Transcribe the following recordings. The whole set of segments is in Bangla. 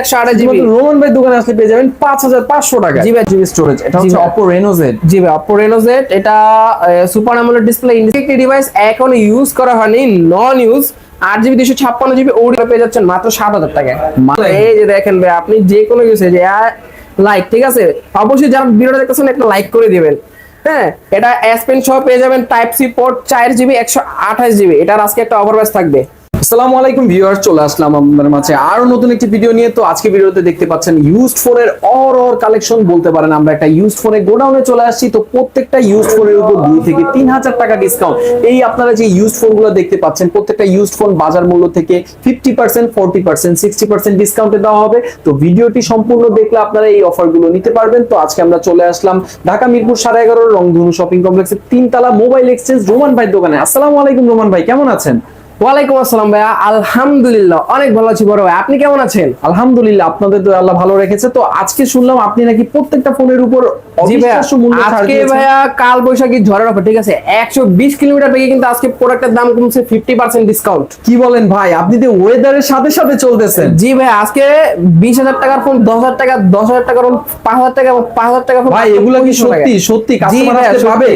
একশো আঠাশ জিবি রোমান ভাই দোকানে আসলে পেয়ে যাবেন পাঁচ হাজার পাঁচশো টাকা। জি ভাই। জিবি স্টোরেজ এটা হচ্ছে অপো রেনো জেড জি ভাই অপো রেনো জেড এটা সুপার অ্যামোলেড ডিসপ্লে ডিভাইস এখনও ইউজ করা হয়নি নন ইউজ আট জিবি দুশো ছাপ্পান্ন জিবি ওডিও পেয়ে যাচ্ছেন মাত্র সাত হাজার টাকায়। এই যে দেখেন ভাই আপনি যে কোনো ইউসেজ লাইক ঠিক আছে? অবশ্যই যারা ভিডিওটা দেখতেছেন একটা লাইক করে দিবেন। হ্যাঁ এটা এস পেন সহ পেয়ে যাবেন টাইপ সি পোর্ট চার জিবি একশো আঠাশ জিবি এটার আজকে একটা অফার থাকবে। আসসালামু আলাইকুম ভিউয়ার্স, চলে আসলাম আপনাদের মাঝে আরও নতুন একটি ভিডিও নিয়ে। তো আজকে ভিডিওতে দেখতে পাচ্ছেন ইউজড ফোনের অর অর কালেকশন বলতে পারেন আমরা একটা ইউজড ফোনের গোডাউনে চলে আসছি। তো প্রত্যেকটা ইউজড ফোনের উপর দুই থেকে তিন হাজার টাকা ডিসকাউন্ট এই আপনারা যে ইউজড ফোনগুলো দেখতে পাচ্ছেন, প্রত্যেকটা ইউজড ফোন বাজার মূল্য থেকে fifty percent forty percent sixty percent ডিসকাউন্টে দেওয়া হবে। তো ভিডিওটি সম্পূর্ণ দেখলে আপনারা এই অফারগুলো নিতে পারবেন। তো আজকে আমরা চলে আসলাম ঢাকা মিরপুর সাড়ে এগারো রংধনু শপিং কমপ্লেক্সের তিনতলা মোবাইল এক্সচেঞ্জ রোমান ভাই দোকানে। আসসালামু আলাইকুম রোমান ভাই, কেমন আছেন? ওয়ালাইকুম আসসালাম ভাইয়া। আলহামদুলিল্লাহ অনেক ভালো আছি বড় ভাই। আপনি কেমন আছেন? আলহামদুলিল্লাহ আপনাদের তো আল্লাহ ভালো রেখেছে। তো আজকে শুনলাম আপনি নাকি প্রত্যেকটা ফোনের উপর আজকে ভাইয়া কাল বৈশাখী ঝড়ের অফার ঠিক আছে? একশো বিশ কিলোমিটার বেগে কিন্তু আজকে প্রোডাক্টের দাম কমছে ফিফটি পার্সেন্ট ডিসকাউন্ট কি বলেন ভাই আপনি তো ওয়েদারের সাথে সাথে চলতেছেন। জি ভাই আজকে বিশ হাজার টাকার ফোন দশ হাজার টাকা দশ হাজার টাকার ফোন পাঁচ হাজার টাকা পাঁচ হাজার টাকা ফোন ভাই এগুলো কি সত্যি? সত্যি কাস্টমার পাবে?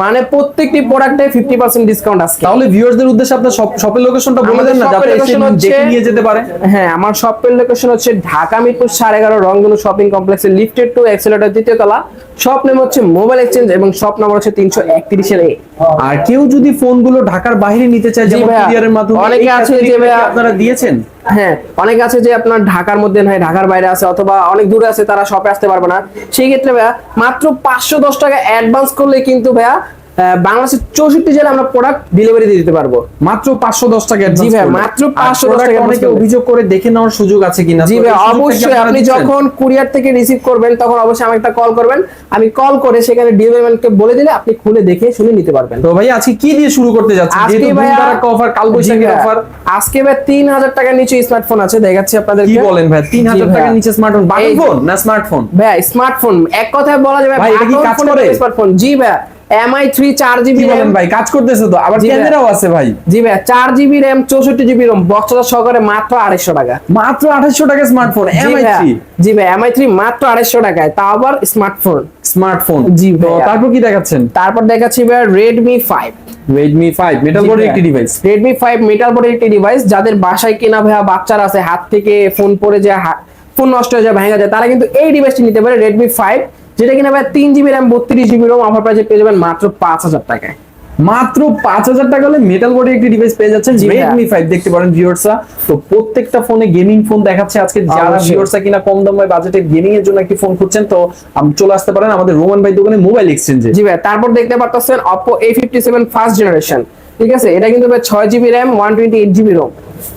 মানে প্রত্যেকটি প্রোডাক্টে ফিফটি পার্সেন্ট ডিসকাউন্ট আসছে তাহলে ভিউয়ারদের উদ্দেশ্যে আপনার শপের লোকেশনটা বলে দেন না যাতে এসে দেখে নিয়ে যেতে পারে। হ্যাঁ আমার শপের লোকেশন হচ্ছে ঢাকা মিরপুর সাড়ে এগারো রংধনু শপিং কমপ্লেক্সের লিফটেড টু এক্সেলেটার দ্বিতীয় তলা। শপ নেম হচ্ছে মোবাইল এক্সচেঞ্জ এবং শপ নাম্বার হচ্ছে তিনশো একত্রিশের এ আর কেউ যদি ফোনগুলো ঢাকার বাইরে নিতে চায় যেমন। কুরিয়ারের মাধ্যমে অনেকে আছে যে আপনারা দিয়েছেন হ্যাঁ অনেক আছে যে আপনার ঢাকার মধ্যে নয় ঢাকার বাইরে আছে অথবা অনেক দূরে আছে তারা শপে আসতে পারবে না সেই ক্ষেত্রে ভাইয়া মাত্র পাঁচশো দশ টাকা অ্যাডভান্স করলে কিন্তু ভাইয়া বাংলাদেশের চৌষট্টি জেলায় আমরা প্রোডাক্ট ডেলিভারি দিয়ে দিতে পারব। মাত্র পাঁচশো দশ টাকা জি ভাইয়া, মাত্র 510 টাকা অনেকে অভিযোগ করে দেখে নেওয়ার সুযোগ আছে কিনা। জি ভাই অবশ্যই আপনি যখন কুরিয়ার থেকে রিসিভ করবেন তখন অবশ্যই আমাকে একটা কল করবেন। আমি কল করে সেখানে ডেলিভারি ম্যানকে বলে দিলে আপনি খুলে দেখে শুনে নিতে পারবেন। তো ভাই আজকে কি দিয়ে শুরু করতে যাচ্ছেন? আজকে ভাইয়া অফার কাল বৈশাখের অফার আজকে ভাই তিন হাজার টাকার নিচে স্মার্টফোন আছে দেখাচ্ছি আপনাদের কি বলেন ভাই তিন হাজার টাকার নিচে স্মার্টফোন বাটন ফোন না স্মার্টফোন ভাই স্মার্টফোন এক কথায় বলা যাবে ভাই, এটা কি কাজ করে? স্মার্টফোন জি ভাই এমআই থ্রি চার জিবি বলেন ভাই? কাজ করতেছে তো। আবার ক্যামেরাও আছে ভাই। জি ভাই চার জিবি র্যাম চৌষট্টি জিবি রোম বক্সটা সহকারে মাত্র আড়াইশো টাকা। মাত্র টাকা স্মার্টফোন এমআই থ্রি জি ভাই এমআই থ্রি মাত্র আড়াইশো টাকায় তা আবার স্মার্টফোন স্মার্টফোন জি তারপর কি দেখাচ্ছেন? তারপর দেখাচ্ছি ভাই Redmi five Redmi five metal বোর্ডের একটি ডিভাইস রেডমি ফাইভ মেটাল বোর্ডের একটি ডিভাইস যাদের বাসায় কেনা ভাইয়া বাচ্চারা আছে হাত থেকে ফোন পড়ে যায় ফোন নষ্ট হয়ে যায় ভেঙে যায় তারা কিন্তু এই ডিভাইসটি নিতে পারে রেডমি ফাইভ যেটা কিনা ভাই তিন জিবি র্যাম বত্রিশ জিবি রোম অফার প্রাইসে পেয়ে যাবেন মাত্র পাঁচ হাজার টাকায়। মাত্র পাঁচ হাজার টাকা হলে মেটাল বোর্ডের একটি ডিভাইস পেয়ে যাচ্ছেন। রেডমি ফাইভ দেখতে পারেন ভিউয়ার্সরা তো প্রত্যেকটা ফোনে গেমিং ফোন দেখাচ্ছে আজকে। যারা। ভিউয়ার্সরা কিনা কম দামে বাজেটে গেমিং এর জন্য একটি ফোন খুঁজছেন তো আম- চলে আসতে পারেন আমাদের রোমান ভাই দোকানে মোবাইল এক্সচেঞ্জে জি ভাই তারপর দেখতে পারতেছেন Oppo A fifty seven first generation ঠিক আছে? এটা কিন্তু ছয় GB RAM one twenty eight GB ROM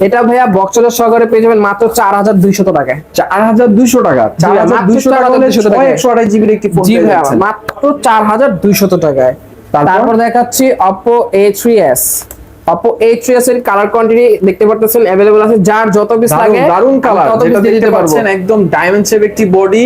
এটা ভাইয়া বক্সলের সহকারে পেয়ে যাবেন মাত্র চার হাজার দুইশত টাকায় চার হাজার দুইশো টাকা চার হাজার দুইশো টাকা হলে 4200 ছয় টাকায়। একশো আঠাশ জিবির একটি ফোন জি ভাইয়া মাত্র চার হাজার দুইশত টাকায় তারপর? তারপর দেখাচ্ছি Oppo A three S Oppo A S এর কালার কোয়ান্টিটি দেখতে পারতেছেন অ্যাভেলেবল আছে। যার যত পিস লাগে দারুণ আমি কালার যেটা দেখতে দিতে পারব। পাচ্ছেন একদম ডায়মন্ড শেপ একটি বডি।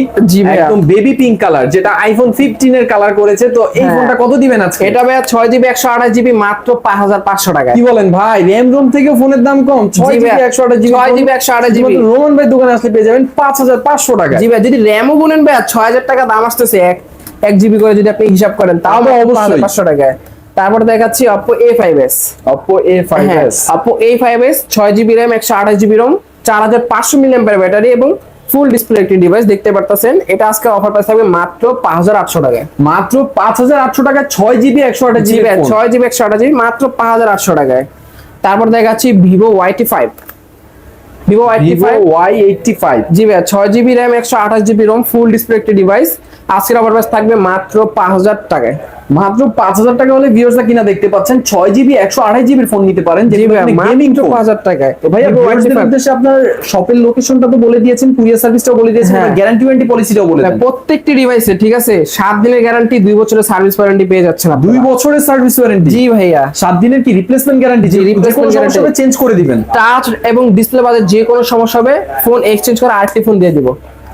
একদম বেবি পিঙ্ক কালার যেটা আইফোন 15 এর কালার করেছে। তো এই হ্যাঁ। ফোনটা কত দিবেন আজকে? এটা ভাইয়া ছয় জিবি একশো আঠাশ জিবি মাত্র পাঁচ হাজার পাঁচশো টাকায়। কি বলেন ভাই র্যাম রোম থেকে ফোনের দাম কম। ছয় জি জিবি ভাইয়া, একশো আঠাশ জিবি 6 GB 128 জিবি। রোমান ভাই দোকানে আসলে পেয়ে যাবেন পাঁচ হাজার পাঁচশো টাকা জি ভাই যদি র্যামও গুনেন ভাইয়া ছয় হাজার টাকা দাম আসতেছে এক এক জিবি করে যদি আপনি হিসাব করেন তাও তাহলে অবশ্যই। অবশ্যই। পাঁচশো টাকায়। তারপর দেখাচ্ছি Oppo A five S Oppo A five S আপু এ ফাইভ এস ছয় জিবি র্যাম একশো আঠাশ জিবি রোম চার হাজার পাঁচশো মিলিয়ন ব্যাটারি এবং ফুল ডিসপ্লে একটি ডিভাইস দেখতে পারতেছেন। এটা আজকে অফার প্রাইস থাকবে মাত্র পাঁচ হাজার আটশো টাকায়। মাত্র পাঁচ হাজার আটশো টাকা ছয় জিবি একশো আঠাশ জিবি ছয় জিবি একশো আঠাশ জিবি মাত্র পাঁচ হাজার আটশো টাকায়। তারপর দেখাচ্ছি Vivo YT five Vivo YT five Y eighty five জি ভাই ছয় জিবি র্যাম একশো আঠাশ জিবি রোম ফুল ডিসপ্লে একটি ডিভাইস আজকের অফার প্রাইস থাকবে মাত্র পাঁচ হাজার টাকায়। মাত্র পাঁচ হাজার টাকা হলে ভিউয়ার্সরা কিনা দেখতে পাচ্ছেন ছয় জিবি একশো আঠাশ জিবির ফোন নিতে পারেন গেমিং পাঁচ হাজার টাকায়। ভাইয়া Y85 উদ্দেশ্যে আপনার শপের লোকেশনটা তো বলে দিয়েছেন কুরিয়ার সার্ভিসটাও বলে দিয়েছেন হ্যাঁ। গ্যারান্টি ওয়ারেন্টি পলিসিটাও বলে প্রত্যেকটি ডিভাইসে ঠিক আছে? সাত দিনের গ্যারান্টি দুই বছরের সার্ভিস ওয়ারেন্টি পেয়ে যাচ্ছেন আপনারা। দুই বছরের সার্ভিস ওয়ারেন্টি জি ভাইয়া। সাত দিনের কি রিপ্লেসমেন্ট গ্যারান্টি জি, কোনো সমস্যা চেঞ্জ করে দিবেন। টাচ এবং ডিসপ্লে বাদে যে কোনো সমস্যা হবে ফোন এক্সচেঞ্জ করে আরেকটি ফোন দিয়ে দিব।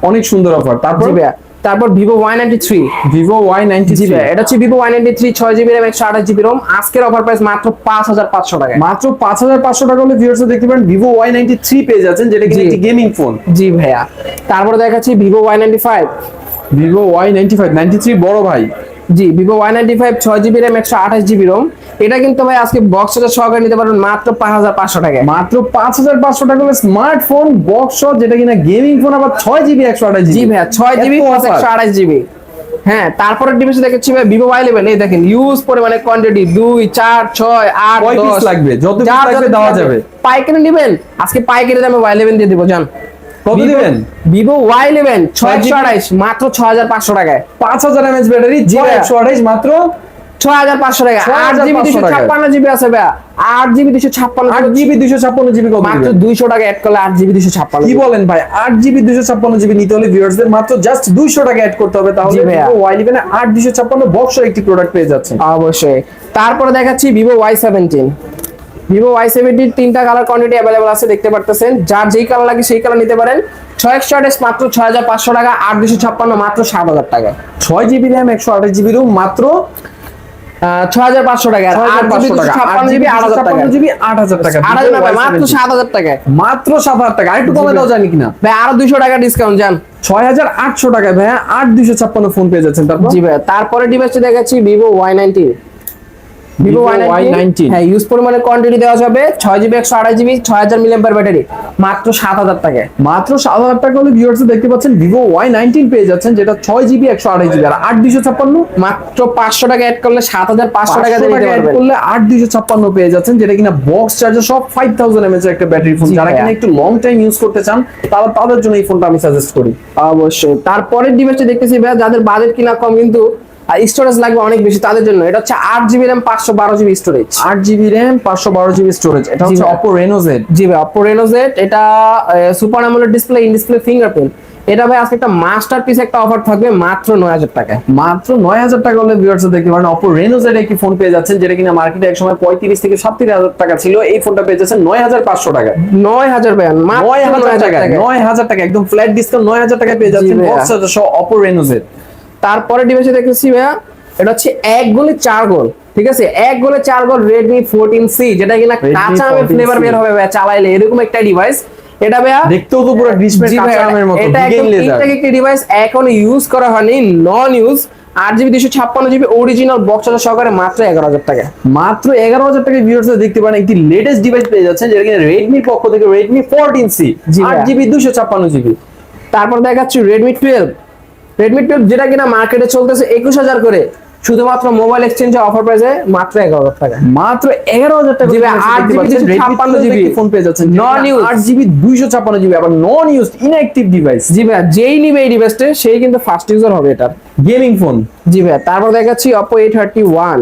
অনেক সুন্দর অফার তারপর? ভাইয়া। তারপর Vivo Y ninety three Vivo Y ninety three এটা হচ্ছে ভিভো ওয়াই নাইনটি থ্রি ছয় জিবি রাম একশো আঠাশ জিবি রোম আজকের অফার প্রাইস মাত্র পাঁচ হাজার পাঁচশো টাকা মাত্র পাঁচ হাজার পাঁচশো টাকা হলে ভিউর্স দেখতে পারেন ভিভো ওয়াই নাইনটি থ্রি পেয়ে যাচ্ছেন যেটা কি একটি গেমিং ফোন জি ভাইয়া। তারপরে দেখাচ্ছি Vivo Y ninety five Vivo Y ninety five ninety three বড় ভাই। জি ভিভো ওয়াই নাইনটি ফাইভ ছয় জিবি র্যাম একশো আঠাশ জিবি রোম এটা কিন্তু ভাই আজকে বক্স সহকারে নিতে পারবেন মাত্র পাঁচ হাজার পাঁচশো টাকায় মাত্র পাঁচ হাজার পাঁচশো টাকা হলে স্মার্টফোন বক্স যেটা কিনা গেমিং ফোন আবার ছয় জিবি একশো আঠাশ জি ভাইয়া ছয় জিবি একশো আঠাশ জিবি হ্যাঁ তারপরে ডিভাইসে দেখাচ্ছি ভাই ভিভো ওয়াই ইলেভেন এই দেখেন ইউজ পরিমাণে কোয়ান্টিটি দুই চার ছয় আট দশ। লাগবে? যত লাগবে দেওয়া। যাবে। পাইকারি নেবেন আজকে পাইকারি দামে ওয়াই ইলেভেন দিয়ে দিব জান। কত দিবেন ভিভো ওয়াই ইলেভেন ছয় আঠাইশ মাত্র ছয় হাজার পাঁচশো টাকায় পাঁচ হাজার এমএচ ব্যাটারি জি একশো আঠাইশ মাত্র ছয় হাজার পাঁচশো টাকা আট জিবি দুশো ছাপ্পান্ন জিবি আছে ভাইয়া আট জিবি দুশো ছাপ্পান্ন আট জিবি দুশো ছাপ্পান্ন জিবি মাত্র দুইশো টাকা অ্যাড করলে আট জিবি দুশো ছাপ্পান্ন কি বলেন ভাই আট জিবি দুশো ছাপ্পান্ন জিবি নিতে হলে ভিউয়ার্সদের মাত্র জাস্ট দুইশো টাকা অ্যাড করতে হবে তাহলে ওয়াই ইলেভেন আট দুশো ছাপ্পান্ন বক্সের একটি প্রোডাক্ট পেয়ে যাচ্ছেন অবশ্যই তারপরে দেখাচ্ছি Vivo Y seventeen Vivo Y seventeen তিনটা কালার কোয়ান্টিটি অ্যাভেলেবল আছে দেখতে পারতেছেন। যার যেই কালার লাগে সেই কালার নিতে পারেন। ছয় একশো আঠাশ মাত্র ছয় হাজার পাঁচশো টাকা আট দুশো ছাপ্পান্ন মাত্র সাত হাজার টাকা। ছয় জিবি র্যাম একশো আঠাশ জিবি রুম মাত্র ছয় হাজার পাঁচশো টাকা। আট জিবি আট হাজার টাকা। জিবি আট হাজার টাকা। আট হাজার টাকা মাত্র সাত হাজার টাকায় মাত্র সাত হাজার টাকা। আরেকটু কমে দেওয়া যায়নি কিনা? ভাই আরও দুইশো টাকা ডিসকাউন্ট যান ছয় হাজার আটশো টাকায় ভাইয়া আট দুশো ছাপ্পান্ন ফোন পেয়ে যাচ্ছেন তারপর? জি ভাই তারপরে ডিভাইসটা দেখাচ্ছি Vivo Y ninety Vivo Y Y19 হ্যাঁ ইউজ পরিমাণে কোয়ান্টিটি দেওয়া যাবে ছয় জিবি একশো আঠাশ জিবি ছয় হাজার মিলিয়ন ব্যাটারি মাত্র সাত হাজার টাকায় মাত্র সাত হাজার টাকা হলে ভিউয়ার্স দেখতে পাচ্ছেন ভিভো ওয়াই নাইনটিন পেয়ে যাচ্ছেন যেটা ছয় জিবি একশো আঠাশ জিবি আর আট দুশো ছাপ্পান্ন মাত্র পাঁচশো টাকা অ্যাড করলে সাত হাজার পাঁচশো টাকা অ্যাড করলে আট দুশো ছাপ্পান্ন পেয়ে যাচ্ছেন যেটা কিনা বক্স চার্জার সব ফাইভ থাউজেন্ড এমএচ একটা ব্যাটারি ফোন যারা। কিনা একটু লং টাইম ইউজ করতে চান তারা তাদের জন্য এই ফোনটা আমি সাজেস্ট করি। অবশ্যই। তারপরের ডিভাইসটা দেখতেছি ভাই যাদের বাজেট কিনা কম কিন্তু স্টোরেজ লাগবে অনেক বেশি তাদের জন্য। এটা হচ্ছে আট জিবি র্যাম পাঁচশো বারো জিবি স্টোরেজ আট জিবি র্যাম পাঁচশো বারো জিবি স্টোরেজ এটা হচ্ছে। অপো রেনো জেড জি ভাই অপো রেনো জেড এটা super AMOLED display in display fingerprint এটা ভাই আজকে একটা মাস্টারপিস একটা অফার থাকবে মাত্র নয় হাজার টাকায়। মাত্র নয় হাজার টাকা হলে ভিউয়ার্স দেখতে পারেন। অপো রেনো জেড একটি ফোন পেয়ে যাচ্ছেন যেটা কিনা মার্কেটে এক সময় পঁয়ত্রিশ থেকে সাতত্রিশ হাজার টাকা ছিল। এই ফোনটা পেয়ে যাচ্ছেন নয় হাজার পাঁচশো টাকা নয় হাজার ভাই নয় হাজার টাকা নয় হাজার টাকা একদম ফ্ল্যাট ডিসকাউন্ট নয় হাজার টাকা পেয়ে যাচ্ছেন অপো রেনো জেড তারপরে ডিভাইসে দেখতেছি ভাইয়া এটা হচ্ছে এক গোলে চার গোল ঠিক আছে? এক গোলে চার গোল রেডমি ফোরটিন সি যেটা কিনা কাঁচা আমের ফ্লেভার বের হবে ভাইয়া চালাইলে এরকম একটা ডিভাইস এটা ভাইয়া দেখতেও তো পুরো ডিসপ্লে কাঁচা আমের মতো এটা একদম একটি ডিভাইস এখনও ইউজ করা হয়নি নন ইউজ আট জিবি দুশো ছাপ্পান্ন জিবি অরিজিনাল বক্স চার্জার সহকারে মাত্র এগারো হাজার টাকা। মাত্র এগারো হাজার টাকা ভিউয়ার্স দেখতে পারেন একটি লেটেস্ট ডিভাইস পেয়ে যাচ্ছেন যেটা কিনা রেডমির পক্ষ থেকে রেডমি ফোরটিন সি আট জিবি দুশো ছাপ্পান্ন জিবি তারপর দেখাচ্ছি রেডমি টুয়েলভ রেডমি টুয়েলভ যেটা কিনা মার্কেটে চলতেছে একুশ হাজার করে শুধুমাত্র মোবাইল এক্সচেঞ্জে অফার প্রাইসে মাত্র এগারো হাজার টাকা। মাত্র এগারো হাজার টাকা আট জিবি GB পাচ্ছেন, Redmi 56 12 GB ফোন পেয়ে যাচ্ছেন নন ইউজ আট জিবি দুইশো ছাপ্পান্ন জিবি আবার নন ইউজ ইনঅ্যাক্টিভ ডিভাইস জি ভাই যেই নিবে এই ডিভাইসটা সেই কিন্তু ফার্স্ট ইউজার হবে এটা গেমিং ফোন জি ভাই তারপর দেখাচ্ছি Oppo A thirty one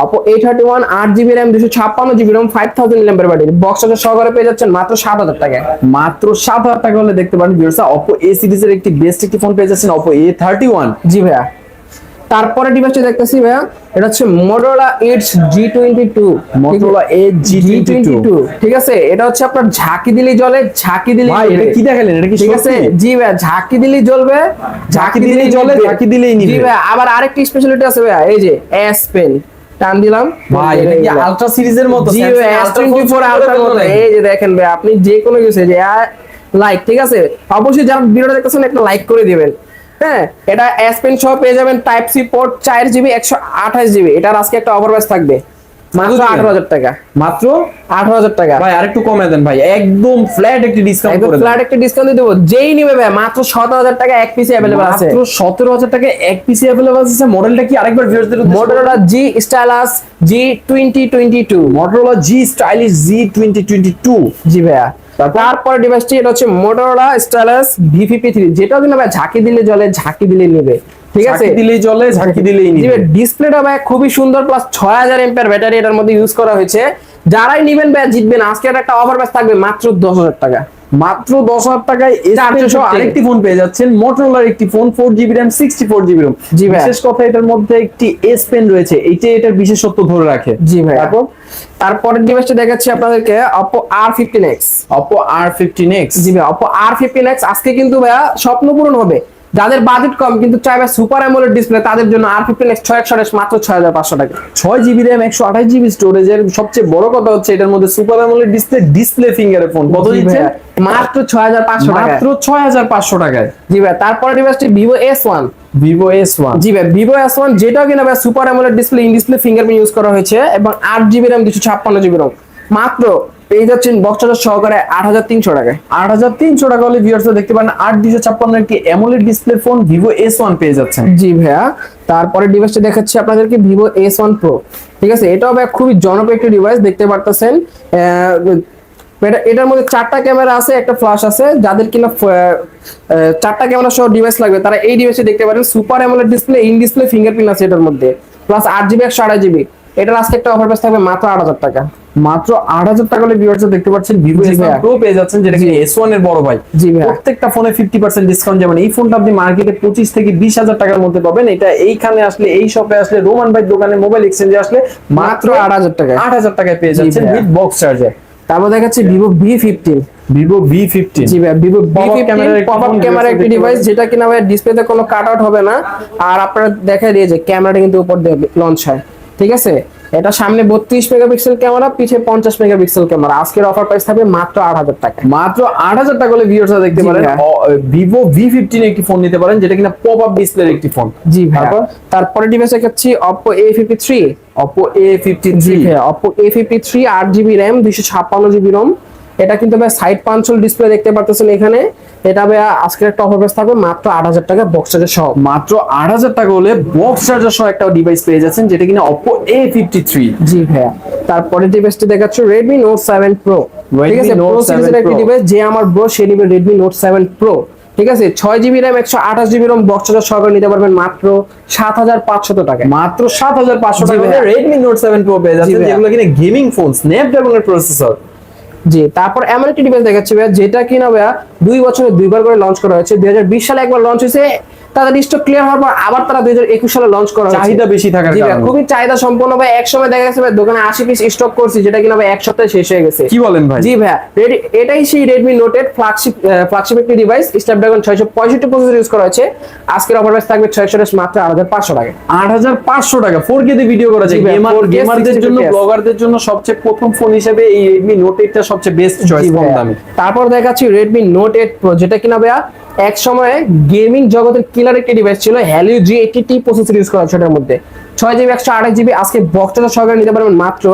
Oppo A thirty one আট জিবি র্যাম দুশো ছাপ্পান্ন জিবি র্যাম ফাইভ থাউজেন্ড ল্যাম্পের ব্যাটারি বক্স চার্জার সহকারে পেয়ে যাচ্ছেন মাত্র সাত হাজার টাকায়। মাত্র সাত হাজার টাকা হলে দেখতে পারেন ভিউয়ার্স অপো এ সিরিজের একটি বেস্ট একটি ফোন পেয়ে যাচ্ছেন অপো এ থার্টি ওয়ান জি ভাইয়া। তারপরে ডিভাইসটা দেখতেছি ভাইয়া এটা হচ্ছে Motorola Edge G twenty two Motorola Edge G22 ঠিক আছে? এটা হচ্ছে আপনার ঝাঁকি দিলেই জলে ঝাঁকি দিলেই ভাই এটা কি দেখালেন? এটা কি ঠিক আছে? জি ভাইয়া ঝাঁকি দিলেই জ্বলবে ঝাঁকি দিলেই জ্বলে, ঝাঁকি দিলেই নিবে। জি ভাইয়া আবার আরেকটি স্পেশালিটি আছে ভাইয়া এই যে এস পেন টান দিলাম। ভাই এটা কি আলট্রা সিরিজের মতো? জিও Samsung ভাই এস টোয়েন্টি ফোর আলট্রার মতো এই যে দেখেন ভাই আপনি যে কোনো কিছু যে লাইক ঠিক আছে? অবশ্যই যারা ভিডিওটা দেখতেছেন একটা লাইক করে দিবেন। হ্যাঁ এটা এস পেন সহ পেয়ে যাবেন টাইপ সি পোর্ট চার জিবি একশো আঠাশ জিবি এটার আজকে একটা অফার থাকবে। মাত্র দিবেন? আঠারো হাজার টাকা। মাত্র? আঠারো হাজার টাকা। ভাই আরেকটু কমে দেন ভাই। একদম ফ্ল্যাট একটি ডিসকাউন্ট করে ফ্ল্যাট একটা ডিসকাউন্ট যেই নিবে ভাই মাত্র সতেরো হাজার টাকা এক পিসে অ্যাভেলেবল আছে। মাত্র সতেরো হাজার টাকা এক পিসি অ্যাভেলেবল আছে। মডেলটা কি আরেকবার ভিউয়ারদের Motorola G stylus G G stylish G twenty twenty two জি ভাইয়া। তারপর? ডিভাইসটি এটা হচ্ছে Motorola stylus V fifty three যেটাও কিনা ভাই ঝাঁকি দিলে জলে ঝাঁকি দিলে নেবে। ঠিক আছে? দিলেই জলে ঝাঁকি দিলেই নিবে। ডিসপ্লেটা ভাই খুবই সুন্দর প্লাস ছয় হাজার এমপের ব্যাটারি এটার মধ্যে ইউজ করা হয়েছে। যারাই নিবেন ভাই জিতবেন। আজকে একটা অফার প্রাইস থাকবে মাত্র দশ হাজার টাকা। মাত্র দশ হাজার টাকায় আরেকটি ফোন পেয়ে যাচ্ছেন। মোটরোলার একটি phone four GB RAM sixty four GB ROM. বিশেষ কথা এটার মধ্যে একটি এস পেন রয়েছে। এইটাই এটার বিশেষত্ব ধরে রাখে। জি ভাই। তারপর? তারপরের ডিভাইসটা দেখাচ্ছি আপনাদেরকে Oppo R fifteen X Oppo R fifteen X জি ভাই অপো আর ফিফটিন এক্স আজকে কিন্তু ভাইয়া স্বপ্ন পূরণ হবে। যাদের বাজেট কম কিন্তু চাইবে সুপার অ্যামোলেড ডিসপ্লে তাদের জন্য আর ফিফটিন এক্স ছয় একশো মাত্র ছয় হাজার পাঁচশো টাকা। ছয় জিবি র্যাম একশো আঠাশ জিবি স্টোরেজের সবচেয়ে বড় কথা হচ্ছে এটার মধ্যে সুপার অ্যামোলেড ডিসপ্লে ডিসপ্লে ফিঙ্গারের ফোন কত দিচ্ছে মাত্র ছয় হাজার পাঁচশো টাকা মাত্র ছয় হাজার পাঁচশো টাকায়। জি ভাই তারপরে ডিভাইসটি Vivo S one Vivo S one জি ভাই ভিভো এস ওয়ান যেটাও কিনা ভাই super AMOLED display in display fingerprint use করা হয়েছে এবং আট জিবি র্যাম দুশো ছাপ্পান্ন জিবি রোম মাত্র পেয়ে যাচ্ছেন বক্স সহকারে আট হাজার তিনশো টাকায়। আট হাজার তিনশো টাকা হলে ভিউয়ার্স দেখতে পারেন আট দুশো ছাপ্পান্ন একটি AMOLED display phone Vivo S one পেয়ে যাচ্ছেন। জি ভাইয়া, তারপরে ডিভাইসটা দেখাচ্ছি আপনাদেরকে ভিভো এস ওয়ান প্রো ঠিক আছে, এটাও ভাই খুবই জনপ্রিয় একটি ডিভাইস দেখতে পারতেছেন। এটা, এটার মধ্যে চারটা ক্যামেরা আছে, একটা ফ্ল্যাশ আছে। যাদের কিনা চারটা ক্যামেরা সহ ডিভাইস লাগবে, তারা এই ডিভাইসে দেখতে পারেন। Super AMOLED display in display fingerprint আছে এটার মধ্যে। প্লাস আট জিবি একশো আড়াই জিবি এটার আজকে একটা অফার প্রাইস থাকবে মাত্র আট হাজার টাকা। মাত্র আট হাজার টাকা হলে ভিউয়ার্স দেখতে পাচ্ছেন ভিভো জি এস প্রো পেয়ে যাচ্ছেন যেটা কি এস ওয়ানের বড় ভাই। জি ভাইয়া। প্রত্যেকটা ফোনে ফিফটি পার্সেন্ট ডিসকাউন্ট যেমন এই ফোনটা আপনি মার্কেটে পঁচিশ থেকে বিশ হাজার টাকার মধ্যে পাবেন। এটা এইখানে আসলে এই শপে আসলে রোমান ভাই দোকানে মোবাইল এক্সচেঞ্জে আসলে মাত্র আট হাজার টাকায়। আট হাজার টাকায় পেয়ে যাচ্ছেন। উইথ বক্স চার্জার তারপর দেখাচ্ছি Vivo V fifteen Vivo V fifteen জি ভাই ভিভো ক্যামেরা একটি পপ আপ ক্যামেরা একটি ডিভাইস। যেটা কিনা ভাই ডিসপ্লেতে কোনো কাট আউট হবে না। আর আপনারা দেখা দিয়ে যে ক্যামেরাটা কিন্তু উপর দিয়ে লঞ্চ হয়। ঠিক আছে? এটা সামনে বত্রিশ মেগাপিক্সেল ক্যামেরা পিছে পঞ্চাশ মেগাপিক্সেল ক্যামেরা। আজকের অফার প্রাইস থাকবে মাত্র আট হাজার টাকা। মাত্র আট হাজার টাকা হলে ভিওর দেখতে পারেন। ভিভো ভি ফিফটিন একটি ফোন নিতে পারেন যেটা কিনা পপ আপ ডিসপ্লের একটি ফোন জি তারপর? তারপরে ডিভাইস দেখাচ্ছি Oppo A fifty three Oppo A fifty three Oppo A fifty three আট জিবি র্যাম দুইশো ছাপ্পান্ন জিবি রোম এটা কিন্তু ভাই সাইড পাঞ্চল ডিসপ্লে দেখতে পারতেছেন এখানে। এটা ভাই আজকের একটা অফার প্রাইস থাকবে মাত্র আট হাজার টাকা বক্স চার্জার সহ। মাত্র আট হাজার টাকা হলে বক্স চার্জার সহ একটা ডিভাইস পেয়ে যাচ্ছেন যেটা কিনা ফিফটি থ্রি জি ভাইয়া। তারপরে ডিভাইসটি দেখাচ্ছি Redmi Note 7 Pro ঠিক আছে? 7 সিরিজের একটি ডিভাইস যে আমার ব্রো সে নিবে Redmi Note 7 Pro ঠিক আছে? ছয় জিবি র্যাম একশো আঠাশ জিবি রম বক্স চার্জার সহকারে নিতে পারবেন মাত্র সাত হাজার পাঁচশত টাকায়। মাত্র সাত হাজার পাঁচশো টাকা। রেডমি নোট সেভেন প্রো পেয়ে ভাইয়া। যেগুলো কিনা গেমিং ফোন স্ন্যাপড্রাগন এর প্রসেসর জি, তারপর এমন একটি ডিভাইস দেখাচ্ছি ভাইয়া, যেটা কিনা ভাইয়া দুই বছরে দুইবার করে লঞ্চ করা হয়েছে। দুই হাজার বিশ সালে একবার লঞ্চ হয়েছে। তাদের স্টক ক্লিয়ার হওয়ার পর আবার তারা দুই সালে লঞ্চ করা চাহিদা বেশি থাকার কারণে। খুবই চাহিদা সম্পন্ন ভাই। এক সময় দেখা গেছে ভাই দোকানে আশি পিস স্টক করছি যেটা কিনা ভাই এক সপ্তাহে শেষ হয়ে গেছে। কি বলেন ভাই? জি রেডি এটাই সেই রেডমি নোট এর ফ্ল্যাগশিপ ফ্ল্যাগশিপ একটি ডিভাইস ছয়শো পঁয়ষট্টি প্রসেসর ইউজ করা হয়েছে। আজকের অফার প্রাইস থাকবে ছয়শো মাত্র আট হাজার পাঁচশো টাকা। আট হাজার পাঁচশো টাকা। ফোর কে তে ভিডিও করা যায়। গেমার গেমারদের জন্য ব্লগারদের জন্য সবচেয়ে প্রথম ফোন হিসেবে এই রেডমি নোট এইটটা সবচেয়ে বেস্ট চয়েস কম। দামে। তারপর দেখাচ্ছি রেডমি নোট এইট প্রো যেটা কিনা ভাইয়া এক সময়ে গেমিং জগতের কিলার একটি ডিভাইস ছিল Helio G eighty T processor use করা সেটার মধ্যে। ছয় জিবি একশো আঠাশ জিবি আজকে বক্সটা সহকারে নিতে পারবেন মাত্র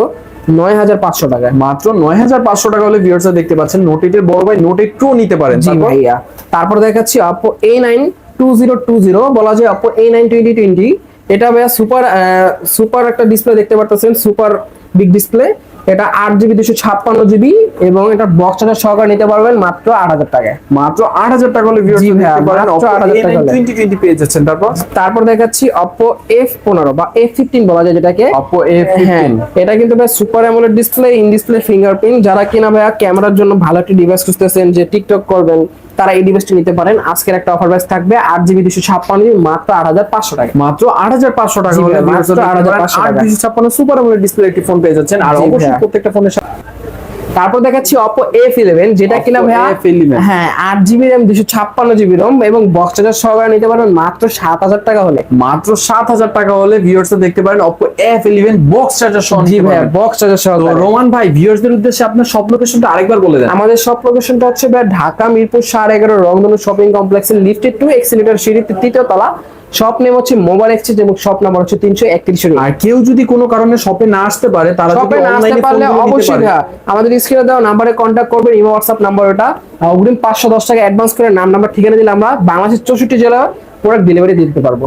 নয় হাজার পাঁচশো টাকায়। মাত্র নয় হাজার পাঁচশো টাকা হলে ভিউয়ার্সরা দেখতে পাচ্ছেন নোট এইটের বড় ভাই নোট এইট প্রো নিতে পারেন। জি ভাইয়া। তারপর দেখাচ্ছি Oppo A nine two zero two zero বলা যায় Oppo A nine twenty twenty এটা ভাইয়া সুপার সুপার একটা ডিসপ্লে দেখতে পারতেছেন সুপার বিগ ডিসপ্লে এটা আট জিবি দুশো ছাপ্পান্ন জিবি এবং এটা বক্স চার্জার সহকারে নিতে পারবেন মাত্র আট হাজার টাকায়। মাত্র আট হাজার টাকা হলে জি ভিউয়ার্সরা ভাইয়া, দেখতে পারেন মাত্র 8,000 টাকা টোয়েন্টি টোয়েন্টি পেয়ে যাচ্ছেন তারপর? তারপর দেখাচ্ছি অপো এফ পনেরো বা এফ ফিফটিন বলা যায় যেটাকে। অপো এ হ্যাঁ এটা কিন্তু ভাই super AMOLED display in display fingerprint যারা কিনা ভাইয়া ক্যামেরার জন্য ভালো একটা ডিভাইস খুঁজতেছেন যে টিকটক করবেন তারা এই ডিভাইসটি নিতে পারেন। আজকের একটা অফার প্রাইস থাকবে আট জিবি দুশো ছাপ্পান্ন জিবি মাত্র আট হাজার পাঁচশো টাকা। মাত্র আট হাজার পাঁচশো টাকা আট হাজার পাঁচশো মাত্র 8,500 টাকা। দুশো ছাপ্পান্ন সুপার ডিসপ্লে একটি ফোন পেয়ে যাচ্ছেন। আর অবশ্যই প্রত্যেকটা ফোনের সাথে তারপর দেখাচ্ছি অপো এফ ইলেভেন যেটা কিনা ভাইয়া? হ্যাঁ আট জিবি র্যাম দুশো ছাপ্পান্ন জিবি রম এবং বক্স চার্জার সহকারে নিতে পারবেন মাত্র সাত হাজার টাকা হলে। মাত্র সাত হাজার টাকা হলে ভিউয়ার্স দেখতে পারেন Oppo F eleven box charger সহ জি ভাইয়া বক্স চার্জার সহকারে রোমান ভাই ভিউয়ার্সদের উদ্দেশ্যে আপনার সব লোকেশনটা আরেকবার বলে দেন। আমাদের সব লোকেশনটা হচ্ছে ভাই ঢাকা মিরপুর সাড়ে এগারো রংধনু শপিং কমপ্লেক্সের লিফটেড টু এক্সিলেটার সিঁড়িতে তৃতীয় তলা। শপ নেম হচ্ছে মোবাইল এক্সচেঞ্জ এবং শপ নাম্বার হচ্ছে তিনশো একত্রিশ আর কেউ যদি কোনো কারণে শপে না আসতে পারে তারা শপে না আসতে পারলে অবশ্যই আমাদের স্ক্রিনে দেওয়া নাম্বারে কন্ট্যাক্ট করবেন ইমো হোয়াটসঅ্যাপ নাম্বার ওটা। অগ্রিম পাঁচশো দশ টাকা অ্যাডভান্স করে নাম নাম্বার ঠিকানা দিলে আমরা বাংলাদেশের চৌষট্টি জেলা প্রোডাক্ট ডেলিভারি দিতে পারব।